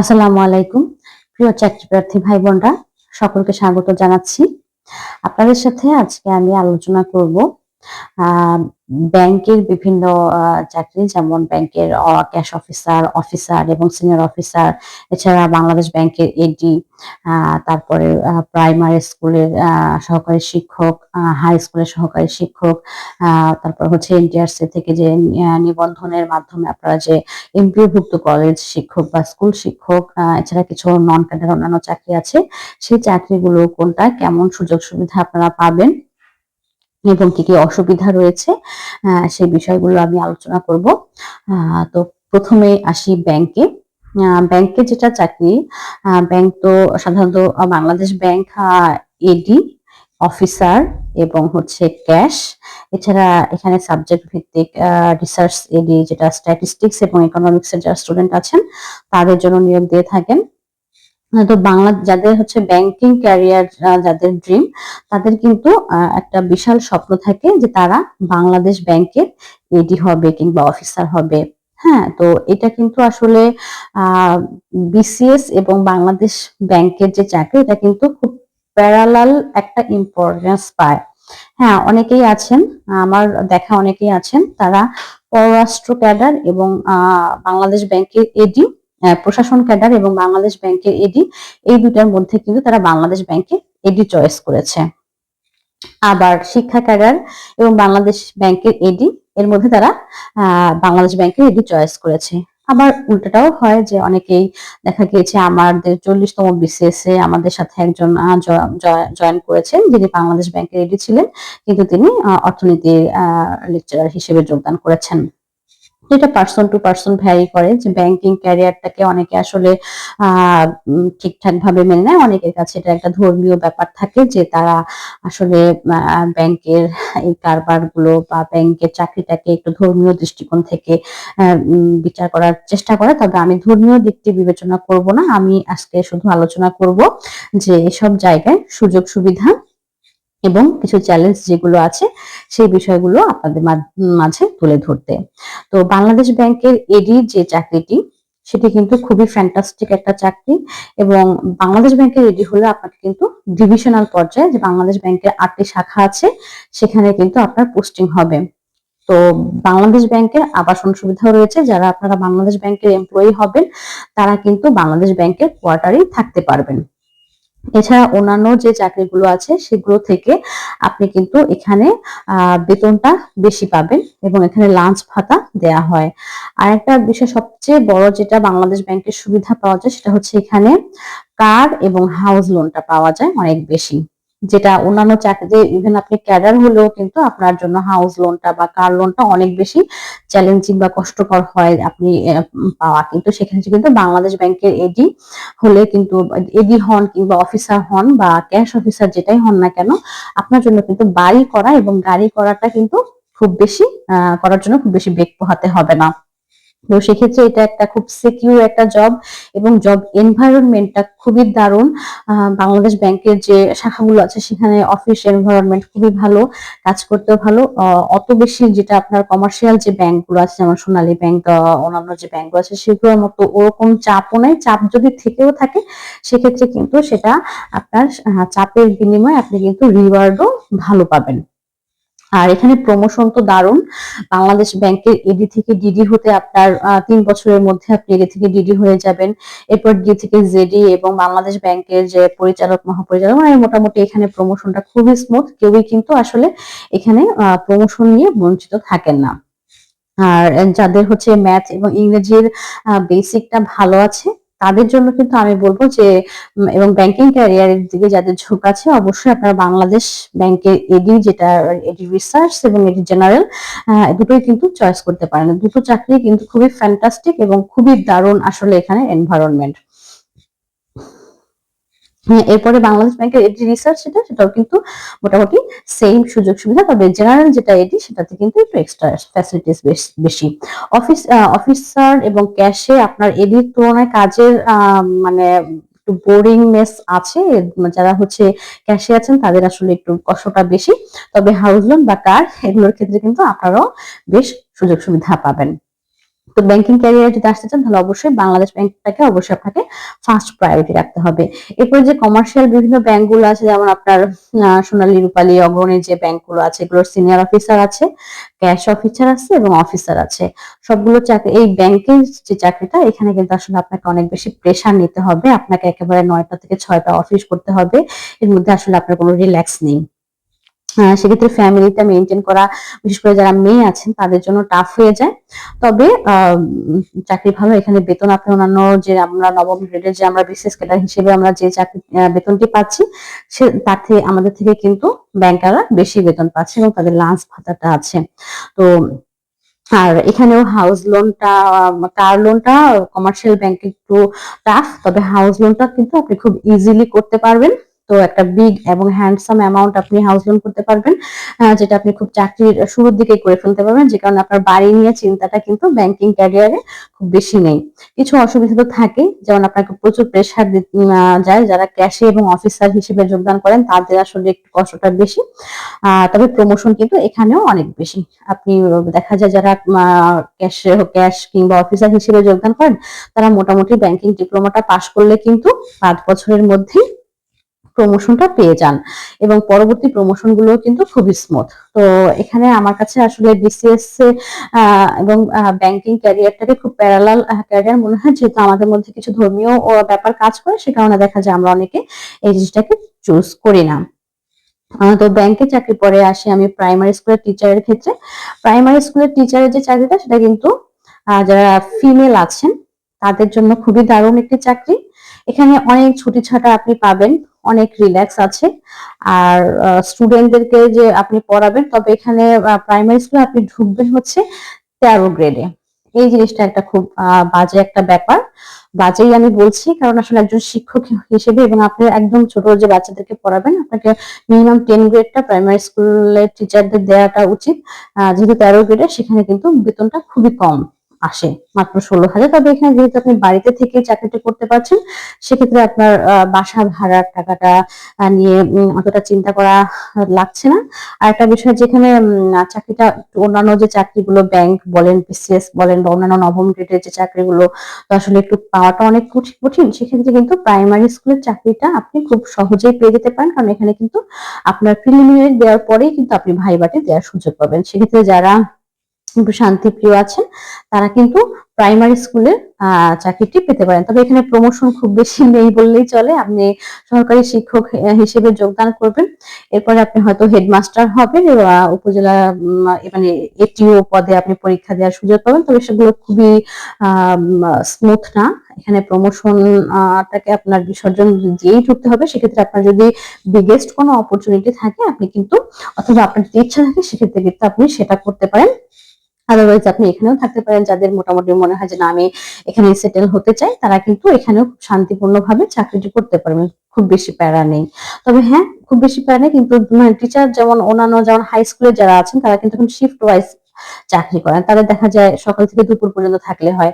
আসসালামু আলাইকুম। প্রিয় চাকরি প্রার্থী ভাই বোনরা সকলকে স্বাগত জানাচ্ছি। আপনাদের সাথে আজকে আমি আলোচনা করব ব্যাংকের বিভিন্ন চাকরি যেমন ব্যাংকের ক্যাশ অফিসার অফিসার এবং সিনিয়র অফিসার এছাড়া বাংলাদেশ ব্যাংকের এডি তারপরে প্রাইমারি স্কুলের সহকারী শিক্ষক হাই স্কুলের সহকারী শিক্ষক তারপর হচ্ছে এনটিআরসি থেকে যে নিবন্ধনের মাধ্যমে আপনারা যে এমপিওভুক্ত কলেজ শিক্ষক বা স্কুল শিক্ষক এছাড়া কিছু নন ক্যাডার অন্যান্য চাকরি আছে, সেই চাকরিগুলো কোনটা, কেমন সুযোগ সুবিধা আপনারা পাবেন? এবং কি কি অসুবিধা রয়েছে সেই বিষয়গুলো আমি আলোচনা করব। তো প্রথমে আসি ব্যাংকে। ব্যাংকে যেটা চাকরি ব্যাংক তো সাধারণত বাংলাদেশ ব্যাংক এডি অফিসার এবং হচ্ছে ক্যাশ। এছাড়া এখানে সাবজেক্ট ভিত্তিক রিসার্চ এডি যেটা স্ট্যাটিস্টিক্স এবং ইকোনমিক্স এর যারা স্টুডেন্ট আছেন, তাদের জন্য নিয়োগ দিয়ে থাকেন। তো বাংলা যাদের হচ্ছে ব্যাংকিং ক্যারিয়ার যাদের ড্রিম তাদের কিন্তু একটা বিশাল স্বপ্ন থাকে যে তারা বাংলাদেশ ব্যাংকের এডি হবে কিংবা অফিসার হবে। হ্যাঁ তো এটা কিন্তু আসলে বিসিএস এবং বাংলাদেশ ব্যাংকের যে চাকরি, এটা কিন্তু খুব প্যারালাল একটা ইম্পর্টেন্স পায়। হ্যাঁ অনেকেই আছেন, আমার দেখা অনেকেই আছেন, তারা পররাষ্ট্র ক্যাডার এবং বাংলাদেশ ব্যাংকের এডি প্রশাসন ক্যাডার এবং বাংলাদেশ ব্যাংকের এডি এই দুটার মধ্যে কিন্তু তারা বাংলাদেশ ব্যাংকের এডি চয়েস করেছে। আবার শিক্ষা ক্যাডার এবং বাংলাদেশ ব্যাংকের এডি এর মধ্যে তারা বাংলাদেশ ব্যাংকের এডি চয়েস করেছে। আবার উল্টোটাও হয় যে অনেকেই দেখা গিয়েছে আমাদের চল্লিশতম বিসিএস এ আমাদের সাথে একজন জয়েন করেছেন যিনি বাংলাদেশ ব্যাংকের এডি ছিলেন। কিন্তু তিনি অর্থনীতির লেকচারার হিসেবে যোগদান করেছেন। এটা পার্সন টু পার্সন ভ্যারি করে যে ব্যাংকিং ক্যারিয়ারটাকে অনেকে আসলে ঠিকঠাক ভাবে মেনে নেয়। অনেকের কাছে এটা একটা ধর্মীয় ব্যাপার থাকে যে তারা আসলে ব্যাংকের এই কারবারগুলো বা ব্যাংকের চাকরিটাকে একটু ধর্মীয় দৃষ্টিকোণ থেকে বিচার করার চেষ্টা করে। তবে আমি ধর্মীয় দিকটি বিবেচনা করব না। আমি আজকে শুধু আলোচনা করব যে এসব জায়গায় সুযোগ সুবিধা এবং কিছু চ্যালেঞ্জ যেগুলো আছে, সেই বিষয়গুলো আপনাদের মাঝে তুলে ধরতে। তো বাংলাদেশ ব্যাংকের এডি যে চাকরিটি, সেটি কিন্তু খুবই ফ্যান্টাস্টিক একটা চাকরি এবং বাংলাদেশ ব্যাংকের এডি হলে আপনাকে কিন্তু ডিভিশনাল পর্যায়ে যে বাংলাদেশ ব্যাংকের আটটি শাখা আছে, সেখানে কিন্তু আপনার পোস্টিং হবে। তো বাংলাদেশ ব্যাংকের আবাসন সুবিধাও রয়েছে, যারা আপনারা বাংলাদেশ ব্যাংকের এমপ্লয়ি হবেন, তারা কিন্তু বাংলাদেশ ব্যাংকের কোয়ার্টারেই থাকতে পারবেন। এছাড়া অন্যান্য যে চাকরিগুলো আছে, সেগুলো থেকে আপনি কিন্তু এখানে বেতনটা বেশি পাবেন এবং এখানে লাঞ্চ ভাতা দেয়া হয়। আর একটা বিষয় সবচেয়ে বড় যেটা বাংলাদেশ ব্যাংকের সুবিধা পাওয়া যায়, সেটা হচ্ছে এখানে কার এবং হাউস লোনটা পাওয়া যায় অনেক বেশি। যেটা অন্যান্য চাকরিতে ইভেন আপনি ক্যাডার হলেও কিন্তু আপনার জন্য হাউস লোনটা বা কার লোনটা অনেক বেশি চ্যালেঞ্জিং বা কষ্টকর হয় আপনি পাওয়া। কিন্তু সেক্ষেত্রে কিন্তু বাংলাদেশ ব্যাংকের এডি হলে কিন্তু এডি হন কিংবা অফিসার হন বা ক্যাশ অফিসার যেটাই হন না কেন, আপনার জন্য কিন্তু বাড়ি করা এবং গাড়ি করাটা কিন্তু খুব বেশি করার জন্য খুব বেশি বেগ পোহাতে হবে না। তো সেক্ষেত্রে এটা একটা খুব সিকিউর একটা জব এবং জব এনভায়রনমেন্টটা খুবই দারুণ। বাংলাদেশ ব্যাংকের যে শাখাগুলো আছে, সেখানে অফিস এনভায়রনমেন্ট খুবই ভালো, কাজ করতেও ভালো। অত বেশি যেটা আপনার কমার্শিয়াল যে ব্যাংকগুলো আছে, যেমন সোনালী ব্যাংক অন্যান্য যে ব্যাংকগুলো আছে, সেগুলোর মতো ওরকম চাপও নেই। চাপ যদি থেকেও থাকে, সেক্ষেত্রে কিন্তু সেটা আপনার চাপের বিনিময়ে আপনি কিন্তু রিওয়ার্ডও ভালো পাবেন। আর এখানে প্রমোশন তো দারুণ। বাংলাদেশ ব্যাংকের এডি থেকে ডিডি হতে আপনার তিন বছরের মধ্যে আপনি এডি থেকে ডিডি হয়ে যাবেন। এরপর ডি থেকে জেডি এবং বাংলাদেশ ব্যাংকের যে পরিচালক, মহাপরিচালক মানে মোটামুটি এখানে প্রমোশনটা খুবই স্মুথ কেউই কিন্তু আসলে এখানে প্রমোশন নিয়ে বঞ্চিত থাকেন না। আর, যাদের হচ্ছে ম্যাথ এবং ইংরেজির বেসিকটা ভালো আছে তাদের জন্য কিন্তু আমি বলব যে এবং ব্যাংকিং ক্যারিয়ারের দিকে যাদের ঝোঁক আছে, অবশ্যই আপনারা বাংলাদেশ ব্যাংকের এডি যেটা এডি রিসার্চ এবং এডি জেনারেল দুটোই কিন্তু চয়েস করতে পারেন। দুটো চাকরি কিন্তু খুবই ফ্যান্টাস্টিক এবং খুবই দারুণ আসলে এখানে এনভায়রনমেন্ট এরপরে বাংলাদেশ ব্যাংকের এডি রিসার্চ সেটা, সেটাও কিন্তু মোটামুটি সেম সুযোগ সুবিধা, তবে জেনারেল যেটা এডি সেটাতে কিন্তু একটু এক্সট্রা ফ্যাসিলিটিস বেশি অফিস অফিসার এবং ক্যাশে আপনার এডির তুলনায় কাজের মানে একটু বোরিংনেস আছে যারা হচ্ছে ক্যাশে আছেন, তাদের আসলে একটু কষ্টটা বেশি। তবে হাউস লোন বা কার এগুলোর ক্ষেত্রে কিন্তু আপনারাও বেশ সুযোগ সুবিধা পাবেন। তো ব্যাংকিং ক্যারিয়ার যদি আসতে চান, তাহলে অবশ্যই বাংলাদেশ ব্যাংকটাকে অবশ্যই আপনাকে ফার্স্ট প্রায়োরিটি রাখতে হবে। এরপরে যে কমার্শিয়াল বিভিন্ন ব্যাংকগুলো আছে, যেমন আপনার সোনালী রূপালী, অগ্রণী যে ব্যাংকগুলো আছে, এগুলোর সিনিয়র অফিসার আছে ক্যাশ অফিসার আছে এবং অফিসার আছে। সবগুলো চাকরি এই ব্যাংকের যে চাকরিটা, এখানে কিন্তু আসলে আপনাকে অনেক বেশি প্রেশার নিতে হবে। আপনাকে একেবারে নয়টা থেকে ছয়টা অফিস করতে হবে। এর মধ্যে আসলে আপনার কোনো রিল্যাক্স নেই। সেক্ষেত্রে ফ্যামিলিটা মেনটেন করা, বিশেষ করে যারা মেয়ে আছেন, তাদের জন্য টাফ হয়ে যায়। তবে চাকরি ভালো, এখানে বেতন আপনি অন্যান্য যে আমরা নবম গ্রেডের যে আমরা বিশেষ ক্যাডার হিসেবে আমরা যে চাকরি বেতনটি পাচ্ছি, সে, তার থেকে, আমাদের থেকে কিন্তু ব্যাংকাররা বেশি বেতন পাচ্ছে এবং তাদের লাঞ্চ ভাতাটা আছে। তো, আর এখানেও হাউস লোনটা কার লোনটা কমার্শিয়াল ব্যাংকে একটু টাফ তবে হাউস লোনটা কিন্তু আপনি খুব ইজিলি করতে পারবেন। তো একটা বিগ এবং হ্যান্ডসাম অ্যামাউন্ট আপনি হাউস লোন করতে পারবেন যেটা আপনি খুব চাকরির শুরুর দিকে করে ফেলতে পারবেন, যে কারণে আপনার বাড়ি নিয়ে চিন্তাটা কিন্তু ব্যাংকিং ক্যারিয়ারে খুব বেশি নেই। কিছু অসুবিধা তো থাকে, যেমন আপনাকে প্রচুর প্রেশার যায়, যারা ক্যাশে এবং অফিসার হিসেবে যোগদান করেন, তাদের আসলে একটু কষ্টটা বেশি। তবে প্রমোশন কিন্তু এখানেও অনেক বেশি। আপনি দেখা যায় যারা ক্যাশ ক্যাশ কিংবা অফিসার হিসেবে যোগদান করেন, তারা মোটামুটি ব্যাংকিং ডিপ্লোমাটা পাশ করলে কিন্তু পাঁচ বছরের মধ্যেই প্রমোশনটা পেয়ে যান। এবং পরবর্তী প্রমোশনগুলো কিন্তু খুবই স্মুথ তো এখানে আমার কাছে আসলে বিসিএস এবং ব্যাংকিং ক্যারিয়ারটাকে খুব প্যারালাল ক্যারিয়ার মনে হয়, যেহেতু আমাদের মধ্যে কিছু ধর্মীয় ব্যাপার কাজ করে, সে কারণে দেখা যায় আমরা অনেকে এই জিনিসটাকে চুজ করি না। তো ব্যাংকে চাকরি পরে আসি আমি প্রাইমারি স্কুলের টিচারের ক্ষেত্রে। প্রাইমারি স্কুলের টিচারের যে চাকরিটা, সেটা কিন্তু যারা ফিমেল আছেন, তাদের জন্য খুবই দারুণ একটি চাকরি। এখানে অনেক ছুটি ছাটা আপনি পাবেন। অনেক রিল্যাক্স আছে। আর স্টুডেন্টদেরকে যে আপনি পড়াবেন, তবে এখানে প্রাইমারি স্কুলে আপনি ঢুকবেন হচ্ছে তেরো গ্রেডে এই জিনিসটা একটা খুব বাজে একটা ব্যাপার। বাজেই আমি বলছি, কারণ আসলে একজন শিক্ষক হিসেবে এবং আপনি একদম ছোট যে বাচ্চাদেরকে পড়াবেন, আপনাকে মিনিমাম টেন গ্রেডটা প্রাইমারি স্কুলের টিচারদের দেওয়াটা উচিত। যেহেতু তেরো গ্রেডে সেখানে কিন্তু বেতনটা খুবই কম। আসে। মাত্র ষোলো হাজার। তবে এখানে যেহেতু আপনি বাড়িতে থেকে চাকরিটা করতে পারছেন, সেক্ষেত্রে আপনার বাসা ভাড়ার টাকাটা নিয়ে অতটা চিন্তা করা লাগছে না। আর একটা বিষয় যেখানে চাকরিটা, অন্যান্য যে চাকরিগুলো ব্যাংক বলেন বিসিএস বলেন, বা অন্যান্য নবম গ্রেডের যে চাকরিগুলো আসলে একটু পাওয়াটা অনেক কঠি- কঠিন। সেক্ষেত্রে কিন্তু প্রাইমারি স্কুলের চাকরিটা আপনি খুব সহজেই পেয়ে যেতে পারেন। কারণ এখানে কিন্তু আপনার প্রিলিমিনারি দেওয়ার পরেই কিন্তু আপনি ভাইবাটি দেওয়ার সুযোগ পাবেন। সেক্ষেত্রে যারা শান্তিপ্রিয় আছেন, তারা কিন্তু প্রাইমারি স্কুলের চাকরিটি পেতে পারেন। তবে এখানে প্রমোশন খুব বেশি নেই বললেই চলে। আপনি সরকারি শিক্ষক হিসেবে যোগদান করবেন। এরপরে আপনি হয়তো হেডমাস্টার হবেন উপজেলা মানে এটিও পদে আপনি পরীক্ষা দেওয়ার সুযোগ পাবেন। তবে সেগুলো খুবই স্মুথ না। এখানে প্রমোশন টাকে আপনার বিসর্জন দিয়েই ঢুকতে হবে। সেক্ষেত্রে আপনার যদি বিগেস্ট কোনো অপরচুনিটি থাকে, আপনি কিন্তু, অথবা আপনার যদি ইচ্ছা থাকে, সেক্ষেত্রে কিন্তু আপনি সেটা করতে পারেন। আদারওয়াইজ আপনি এখানেও থাকতে পারেন। যাদের মোটামুটি মনে হয় যে, না, আমি এখানে সেটেল হতে চাই, তারা কিন্তু এখানেও খুব শান্তিপূর্ণভাবে চাকরিটি করতে পারবেন। খুব বেশি প্যারা নেই। তবে হ্যাঁ খুব বেশি প্যারা নেই, কিন্তু টিচার যেমন অন্যান্য যেমন হাই স্কুলে যারা আছেন, তারা কিন্তু এখন শিফট ওয়াইজ চাকরি করেন। তাদের দেখা যায় সকাল থেকে দুপুর পর্যন্ত থাকলে হয়।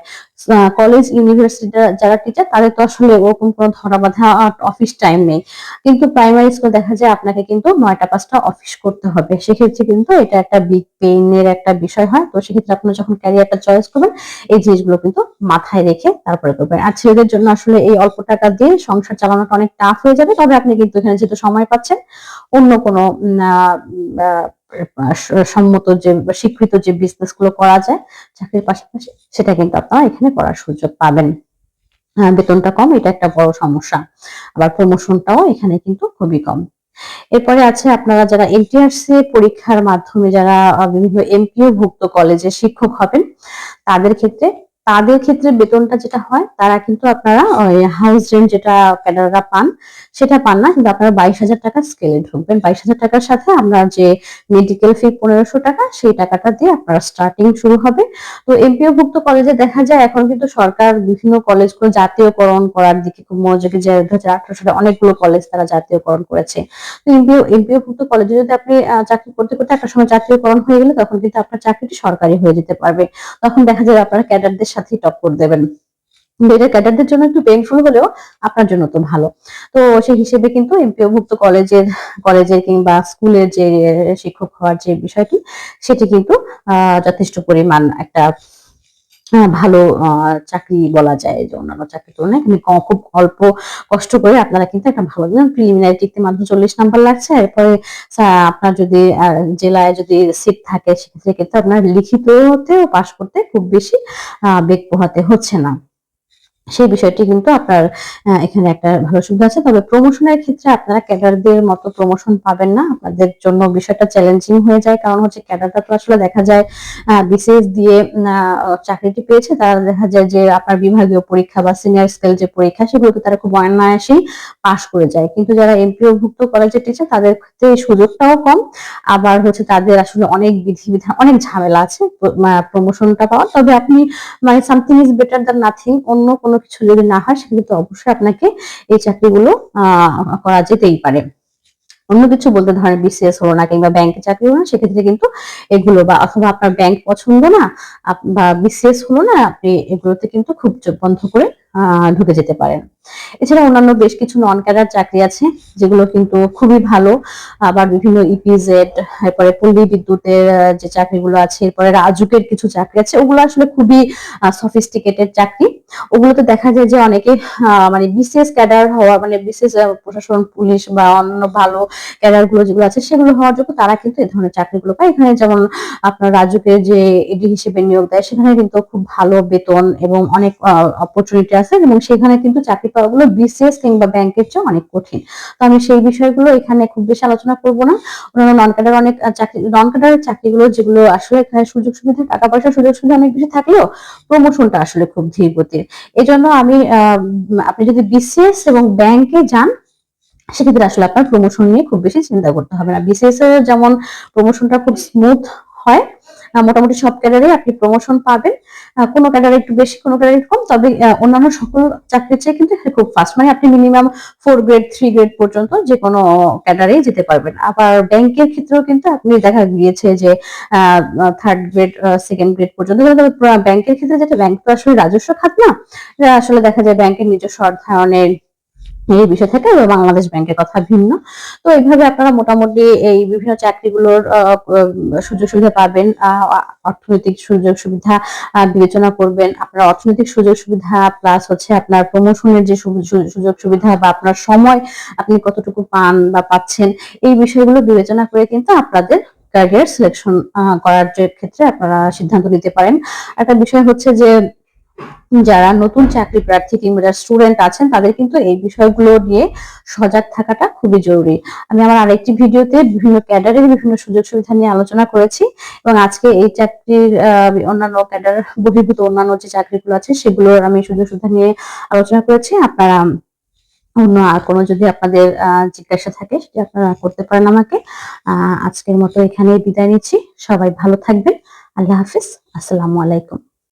কলেজ ইউনিভার্সিটি যারা টিচার তাদের তো আসলে ওরকম কোনো ধরা বাঁধা অফিস টাইম নেই। কিন্তু প্রাইমারি স্কুল দেখা যায় আপনাকে কিন্তু নয়টা, পাঁচটা অফিস করতে হবে। সেক্ষেত্রে কিন্তু এটা একটা বিগ পেইনের একটা বিষয় হয়। তো সেক্ষেত্রে আপনার যখন ক্যারিয়ারটা চয়েস করবেন, এই জিনিসগুলো কিন্তু মাথায় রেখে তারপরে করবেন। আর ছেলেদের জন্য আসলে এই অল্প টাকা দিয়ে সংসার চালানোটা অনেক টাফ হয়ে যাবে। তবে আপনি কিন্তু এখানে যেহেতু সময় পাচ্ছেন, অন্য কোনো সম্মত যে, স্বীকৃত যে বিজনেসগুলো করা যায়, চাকরির পাশাপাশি সেটা কিন্তু আপনারা এখানে করার সুযোগ পাবেন। বেতনটা কম, এটা একটা বড় সমস্যা। আবার প্রমোশনটাও এখানে কিন্তু খুবই কম। এরপরে আছে আপনারা যারা এনটিআরসি পরীক্ষার মাধ্যমে যারা বিভিন্ন এমপিও ভুক্ত কলেজে শিক্ষক হবেন, তাদের ক্ষেত্রে তাদের ক্ষেত্রে বেতনটা যেটা হয়, তারা কিন্তু আপনারা হাউস রেন্ট যেটা ক্যাডাররা পান, সেটা পান না। কিন্তু আপনারা বাইশ হাজার টাকা স্কেলে ঢুকবেন। বাইশ হাজার টাকার সাথে আপনার যে মেডিকেল ফি পনেরোশো টাকা, সেই টাকাটা দিয়ে আপনার স্টার্টিং শুরু হবে। তো এমপিও ভুক্ত কলেজে দেখা যায়, এখন কিন্তু সরকার বিভিন্ন কলেজগুলো জাতীয়করণ করার দিকে খুব মনোযোগী। যে দু হাজার আঠারো সালে অনেকগুলো কলেজ তারা জাতীয়করণ করেছে। তো এমপিও এমপিও ভুক্ত কলেজে যদি আপনি চাকরি করতে করতে একটা সময় জাতীয়করণ হয়ে গেলে তখন কিন্তু আপনার চাকরিটি সরকারি হয়ে যেতে পারবে। তখন দেখা যাবে আপনারা ক্যাডারদের সাথেই টক্কর দেবেন। বেটার ক্যাডারদের জন্য একটু পেইনফুল হলেও আপনার জন্য তো ভালো। তো সেই হিসেবে কিন্তু এমপিওভুক্ত কলেজের কলেজের কিংবা স্কুলের যে শিক্ষক হওয়ার যে বিষয়টি, সেটি কিন্তু যথেষ্ট পরিমাণ একটা ভালো আহ, চাকরি বলা যায় যে অন্যান্য চাকরির তুলনায়। কিন্তু খুব অল্প কষ্ট করে আপনারা কিন্তু একটা ভালো দিন প্রিলিমিনারি টিকতে মাত্র চল্লিশ নাম্বার লাগছে। এরপরে আপনার যদি জেলায় যদি সিট থাকে সেক্ষেত্রে কিন্তু আপনার লিখিততেও পাশ করতে খুব বেশি বেগ পোহাতে হচ্ছে না। সেই বিষয়টি কিন্তু আপনার এখানে একটা ভালো সুবিধা আছে। তবে প্রমোশনের ক্ষেত্রে আপনারা ক্যাডারদের মতো প্রমোশন পাবেন না। আপনাদের জন্য বিষয়টা চ্যালেঞ্জিং হয়ে যায়। কারণ হচ্ছে ক্যাডারটা তো আসলে দেখা যায় বিসিএস দিয়ে চাকরিটি পেয়েছে। তারা দেখা যায় যে আপনার বিভাগীয় পরীক্ষা বা সিনিয়র স্কেল যে পরীক্ষা সেগুলোকে তারা খুব অনায়াসেই পাশ করে যায়। কিন্তু যারা এমপিও ভুক্ত কলেজের টিচার তাদের ক্ষেত্রে এই সুযোগটাও কম। আবার হচ্ছে তাদের আসলে অনেক বিধিবিধান, অনেক ঝামেলা আছে প্রমোশনটা পাওয়া তবে আপনি মানে something is better than nothing অন্য কোনো কিছু যদি না হয় সেক্ষেত্রে অবশ্যই আপনাকে এই চাকরিগুলো করা যেতেই পারে। অন্য কিছু বলতে ধরেন বিসিএস হলো না কিংবা ব্যাংকে চাকরি হলো না, সেক্ষেত্রে কিন্তু এগুলো বা অথবা আপনার ব্যাংক পছন্দ না বা বিসিএস হলো না, আপনি এগুলোতে কিন্তু খুব বন্ধ করে ঢুকে যেতে পারেন। এছাড়া অন্যান্য বেশ কিছু নন ক্যাডার চাকরি আছে, যেগুলো কিন্তু খুবই ভালো। আবার বিভিন্ন ইপিজেড এরপরে পল্লী বিদ্যুতের যে চাকরিগুলো আছে, এরপরে রাজুকের কিছু চাকরি আছে, ওগুলো আসলে খুবই সফিস্টিকেটেড চাকরি। ওগুলোতে দেখা যায় যে অনেকে মানে বিসিএস ক্যাডার হওয়া মানে বিসিএস প্রশাসন, পুলিশ বা অন্য ভালো ক্যাডারগুলো যেগুলো আছে, সেগুলো হওয়ার যোগ্য তারা কিন্তু এই ধরনের চাকরিগুলো পায়। এখানে যেমন আপনার রাজুকে যে এডি হিসেবে নিয়োগ দেয়, সেখানে কিন্তু খুব ভালো বেতন এবং অনেক অপরচুনিটি আছে এবং সেখানে কিন্তু চাকরি পাওয়াগুলো বিসিএস কিংবা ব্যাংকের চেয়ে অনেক কঠিন। তো আমি সেই বিষয়গুলো এখানে খুব বেশি আলোচনা করব না। অন্যান্য নন ক্যাডার অনেক চাকরি নন ক্যাডারের চাকরিগুলো যেগুলো আসলে এখানে সুযোগ সুবিধা টাকা পয়সার সুযোগ সুবিধা অনেক বেশি থাকলেও প্রমোশনটা আসলে খুব ধীর গতির এই জন্য আমি আপনি যদি বিসিএস এবং ব্যাংকে যান, সেক্ষেত্রে আসলে আপনার প্রমোশন নিয়ে খুব বেশি চিন্তা করতে হবে না। বিসিএস এর যেমন প্রমোশনটা খুব স্মুথ হয় মোটামুটি সব ক্যাডারে আপনি প্রমোশন পাবেন। কোনো ক্যাডারে একটু বেশি, কোনো ক্যাডারে কম, তবে অন্যান্য সকল চাকরির চেয়ে কিন্তু খুব ফাস্ট মানে আপনি minimum four grade three grade পর্যন্ত যে কোনো ক্যাডারেই যেতে পারবেন। আবার ব্যাংকের ক্ষেত্রেও কিন্তু আপনি দেখা গিয়েছে যে থার্ড গ্রেড সেকেন্ড গ্রেড পর্যন্ত ব্যাংকের ক্ষেত্রে যেটা, ব্যাংক তো আসলে রাজস্ব খাত না। আসলে দেখা যায় ব্যাংকের নিজস্ব অর্থায়নের এই বিষয় থেকে এবং বাংলাদেশ ব্যাংকের কথা ভিন্ন। তো এইভাবে আপনারা মোটামুটি এই বিভিন্ন চাকরিগুলোর সুযোগ সুবিধা পাবেন অর্থনৈতিক সুযোগ সুবিধা বিবেচনা করবেন। আপনার অর্থনৈতিক সুযোগ সুবিধা প্লাস হচ্ছে আপনার প্রমোশনের যে সুযোগ সুবিধা বা আপনার সময় আপনি কতটুকু পান বা পাচ্ছেন, এই বিষয়গুলো বিবেচনা করে কিন্তু আপনাদের ক্যারিয়ার সিলেকশন করার ক্ষেত্রে আপনারা সিদ্ধান্ত নিতে পারেন। একটা বিষয় হচ্ছে যে যারা নতুন চাকরি প্রার্থী কিংবা স্টুডেন্ট আছেন, তাদের কিন্তু এই বিষয়গুলো নিয়ে সজাগ থাকাটা খুবই জরুরি। আমি আমার আরেকটি ভিডিওতে বিভিন্ন ক্যাডারের বিভিন্ন সুযোগ সুবিধা নিয়ে আলোচনা করেছি এবং আজকে এই চাকরির অন্যান্য ক্যাডার বহির্ভূত অন্যান্য যে চাকরিগুলো আছে, সেগুলোর আমি সুযোগ সুবিধা নিয়ে আলোচনা করেছি। আপনারা অন্য আর কোনো যদি আপনাদের জিজ্ঞাসা থাকে, সেটা আপনারা করতে পারেন আমাকে। আজকের মতো এখানেই বিদায় নিচ্ছি। সবাই ভালো থাকবেন। আল্লাহ হাফিজ। আসসালামু আলাইকুম।